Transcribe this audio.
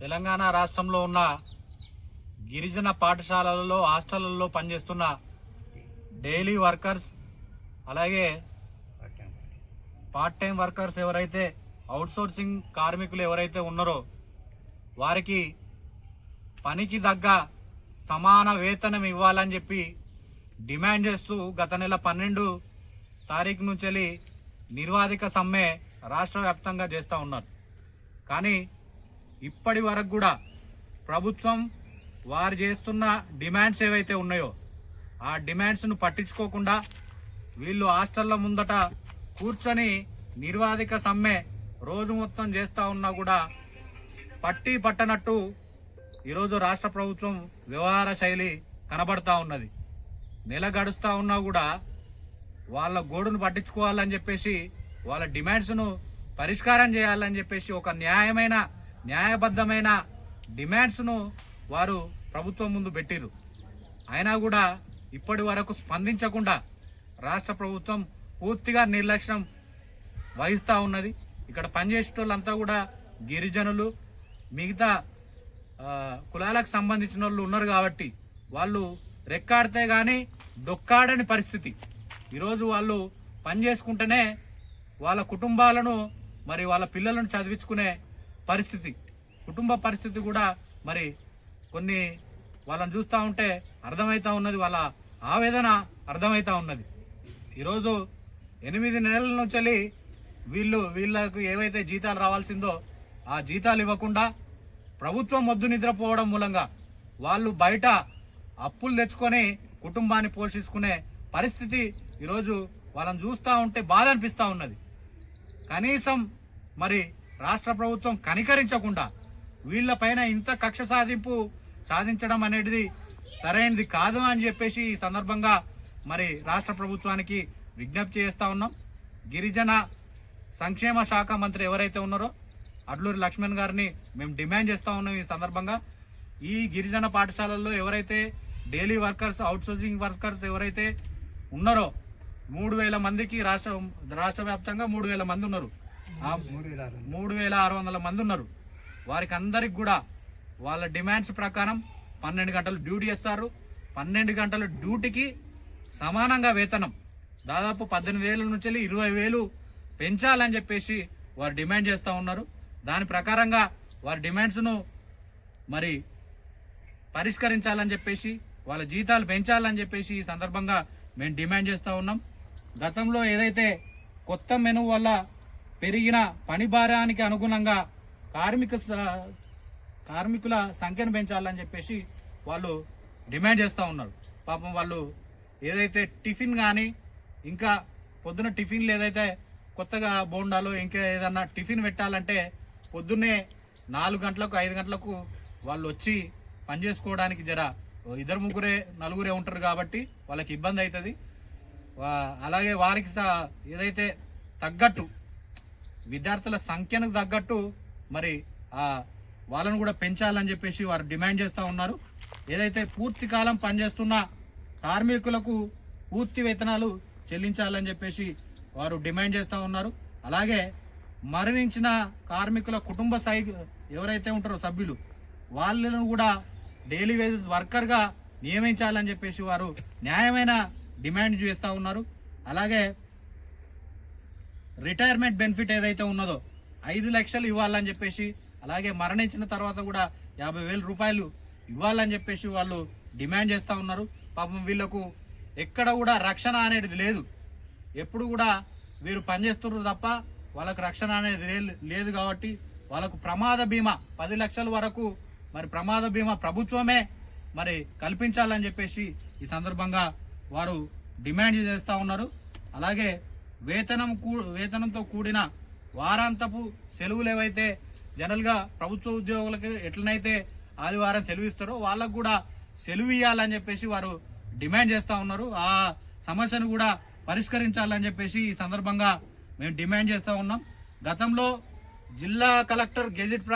తెలంగాణ రాష్ట్రంలో ఉన్న గిరిజన పాఠశాలలలో హాస్టళ్ళలో పనిచేస్తున్న డైలీ వర్కర్స్ అలాగే పార్ట్ టైం వర్కర్స్ ఎవరైతే అవుట్సోర్సింగ్ కార్మికులు ఎవరైతే ఉన్నారో వారికి పనికి తగ్గ సమాన వేతనం ఇవ్వాలని చెప్పి డిమాండ్ చేస్తూ గత నెల పన్నెండు తారీఖు నుంచి వెళ్ళి నిర్వాధిక సమ్మె రాష్ట్ర వ్యాప్తంగా చేస్తూ ఉన్నారు. కానీ ఇప్పటి వరకు కూడా ప్రభుత్వం వారు చేస్తున్న డిమాండ్స్ ఏవైతే ఉన్నాయో ఆ డిమాండ్స్ను పట్టించుకోకుండా వీళ్ళు హాస్టల్ల ముందట కూర్చొని నిర్వాధిక సమ్మె రోజు మొత్తం చేస్తూ ఉన్నా కూడా పట్టి పట్టనట్టు ఈరోజు రాష్ట్ర ప్రభుత్వం వ్యవహార శైలి కనబడతా ఉన్నది. నెల గడుస్తూ ఉన్నా కూడా వాళ్ళ గోడును పట్టించుకోవాలని చెప్పేసి వాళ్ళ డిమాండ్స్ను పరిష్కారం చేయాలని చెప్పేసి ఒక న్యాయమైన న్యాయబద్ధమైన డిమాండ్స్ను వారు ప్రభుత్వం ముందు పెట్టిరు అయినా కూడా ఇప్పటి వరకు స్పందించకుండా రాష్ట్ర ప్రభుత్వం పూర్తిగా నిర్లక్ష్యం వహిస్తూ ఉన్నది. ఇక్కడ పనిచేసేటోళ్ళంతా కూడా గిరిజనులు మిగతా కులాలకు సంబంధించిన వాళ్ళు ఉన్నారు కాబట్టి వాళ్ళు రెక్కాడితే కానీ డొక్కాడని పరిస్థితి. ఈరోజు వాళ్ళు పని చేసుకుంటేనే వాళ్ళ కుటుంబాలను మరి వాళ్ళ పిల్లలను చదివించుకునే పరిస్థితి కుటుంబ పరిస్థితి కూడా మరి కొన్ని వాళ్ళని చూస్తూ ఉంటే అర్థమవుతా ఉన్నది వాళ్ళ ఆవేదన అర్థమవుతా ఉన్నది. ఈరోజు ఎనిమిది నెలల నుంచి వీళ్ళు వీళ్ళకు ఏవైతే జీతాలు రావాల్సిందో ఆ జీతాలు ఇవ్వకుండా ప్రభుత్వం మొద్దు నిద్రపోవడం మూలంగా వాళ్ళు బయట అప్పులు తెచ్చుకొని కుటుంబాన్ని పోషించుకునే పరిస్థితి ఈరోజు వాళ్ళని చూస్తూ ఉంటే బాధ అనిపిస్తూ ఉన్నది. కనీసం మరి రాష్ట్ర ప్రభుత్వం కనికరించకుండా వీళ్ళపైన ఇంత కక్ష సాధింపు సాధించడం అనేది సరైనది కాదు అని చెప్పేసి ఈ సందర్భంగా మరి రాష్ట్ర ప్రభుత్వానికి విజ్ఞప్తి చేస్తూ ఉన్నాం. గిరిజన సంక్షేమ శాఖ మంత్రి ఎవరైతే ఉన్నారో అడ్లూరి లక్ష్మణ్ గారిని మేము డిమాండ్ చేస్తా ఉన్నాం ఈ సందర్భంగా. ఈ గిరిజన పాఠశాలల్లో ఎవరైతే డైలీ వర్కర్స్ అవుట్సోర్సింగ్ వర్కర్స్ ఎవరైతే ఉన్నారో మూడు వేల మందికి రాష్ట్ర రాష్ట్ర వ్యాప్తంగా మూడు వేల మంది ఉన్నారు. మూడు వేల ఆరు వందల మంది ఉన్నారు. వారికి అందరికి కూడా వాళ్ళ డిమాండ్స్ ప్రకారం పన్నెండు గంటలు డ్యూటీ చేస్తారు. పన్నెండు గంటల డ్యూటీకి సమానంగా వేతనం. దాదాపు పద్దెనిమిది వేల నుంచి ఇరవై వేలు పెంచాలని చెప్పేసి వారు డిమాండ్ చేస్తూ ఉన్నారు. దాని ప్రకారంగా వారి డిమాండ్స్ను మరి పరిష్కరించాలని చెప్పేసి వాళ్ళ జీతాలు పెంచాలని చెప్పేసి ఈ సందర్భంగా మేము డిమాండ్ చేస్తూ ఉన్నాం. గతంలో ఏదైతే కొత్త మెను వల్ల పెరిగిన పని భారానికి అనుగుణంగా కార్మిక స- కార్మికుల సంఖ్యను పెంచాలని చెప్పేసి వాళ్ళు డిమాండ్ చేస్తూ ఉన్నారు. పాపం వాళ్ళు ఏదైతే టిఫిన్ కానీ ఇంకా పొద్దున టిఫిన్లు ఏదైతే కొత్తగా బోండాలు ఇంకా ఏదన్నా టిఫిన్ పెట్టాలంటే పొద్దున్నే నాలుగు గంటలకు ఐదు గంటలకు వాళ్ళు వచ్చి పని చేసుకోవడానికి జర ఇద్దరు ముగ్గురే నలుగురే ఉంటారు కాబట్టి వాళ్ళకి ఇబ్బంది అవుతుంది. అలాగే వారికి స- ఏదైతే తగ్గట్టు విద్యార్థుల సంఖ్యను తగ్గట్టు మరి ఆ వాళ్ళను కూడా పెంచాలని చెప్పేసి వారు డిమాండ్ చేస్తూ ఉన్నారు. ఏదైతే పూర్తి కాలం పనిచేస్తున్న కార్మికులకు పూర్తి వేతనాలు చెల్లించాలని చెప్పేసి వారు డిమాండ్ చేస్తూ ఉన్నారు. అలాగే మరణించిన కార్మికుల కుటుంబ సై ఎవరైతే ఉంటారో సభ్యులు వాళ్ళను కూడా డైలీ వేజెస్ వర్కర్గా నియమించాలని చెప్పేసి వారు న్యాయమైన డిమాండ్ చేస్తూ ఉన్నారు. అలాగే రిటైర్మెంట్ బెనిఫిట్ ఏదైతే ఉన్నదో ఐదు లక్షలు ఇవ్వాలని చెప్పేసి అలాగే మరణించిన తర్వాత కూడా యాభై వేల రూపాయలు ఇవ్వాలని చెప్పేసి వాళ్ళు డిమాండ్ చేస్తూ ఉన్నారు. పాపం వీళ్ళకు ఎక్కడ కూడా రక్షణ అనేది లేదు. ఎప్పుడు కూడా వీరు పనిచేస్తున్నారు తప్ప వాళ్ళకు రక్షణ అనేది లే- లేదు కాబట్టి వాళ్ళకు ప్రమాద బీమా పది లక్షల వరకు మరి ప్రమాద బీమా ప్రభుత్వమే మరి కల్పించాలని చెప్పేసి ఈ సందర్భంగా వారు డిమాండ్ చేస్తూ ఉన్నారు. అలాగే వేతనం కూ వేతనంతో కూడిన వారాంతపు సెలవులు ఏవైతే జనరల్గా ప్రభుత్వ ఉద్యోగులకు ఎట్లనైతే ఆదివారం సెలవు ఇస్తారో వాళ్ళకు కూడా సెలవు ఇవ్వాలని చెప్పేసి వారు డిమాండ్ చేస్తూ ఉన్నారు. ఆ సమస్యను కూడా పరిష్కరించాలని చెప్పేసి ఈ సందర్భంగా మేము డిమాండ్ చేస్తూ ఉన్నాం. గతంలో జిల్లా కలెక్టర్ గెజిట్ ప్రకారం